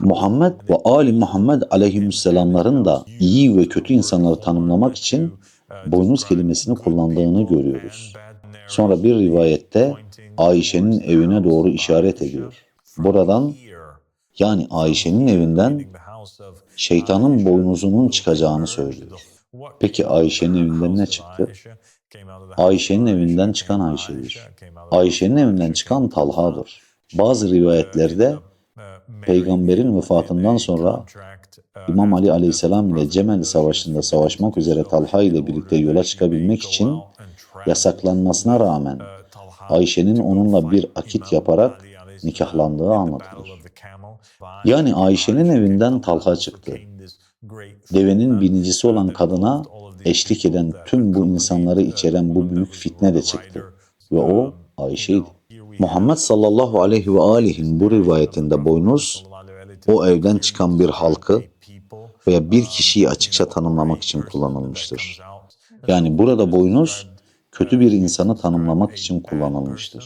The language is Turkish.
Muhammed ve Ali Muhammed aleyhisselamların da iyi ve kötü insanları tanımlamak için boynuz kelimesini kullandığını görüyoruz. Sonra bir rivayette Ayşe'nin evine doğru işaret ediyor. Buradan yani Ayşe'nin evinden şeytanın boynuzunun çıkacağını söylüyor. Peki Ayşe'nin evinden ne çıktı? Ayşe'nin evinden çıkan Ayşe'dir. Ayşe'nin evinden çıkan Talha'dır. Bazı rivayetlerde peygamberin vefatından sonra İmam Ali aleyhisselam ile Cemel Savaşı'nda savaşmak üzere Talha ile birlikte yola çıkabilmek için yasaklanmasına rağmen Ayşe'nin onunla bir akit yaparak nikahlandığı anlatılır. Yani Ayşe'nin evinden Talha çıktı. Devenin binicisi olan kadına eşlik eden tüm bu insanları içeren bu büyük fitne de çıktı. Ve o Ayşe'ydi. Muhammed sallallahu aleyhi ve alihin bu rivayetinde boynuz, o evden çıkan bir halkı veya bir kişiyi açıkça tanımlamak için kullanılmıştır. Yani burada boynuz kötü bir insanı tanımlamak için kullanılmıştır.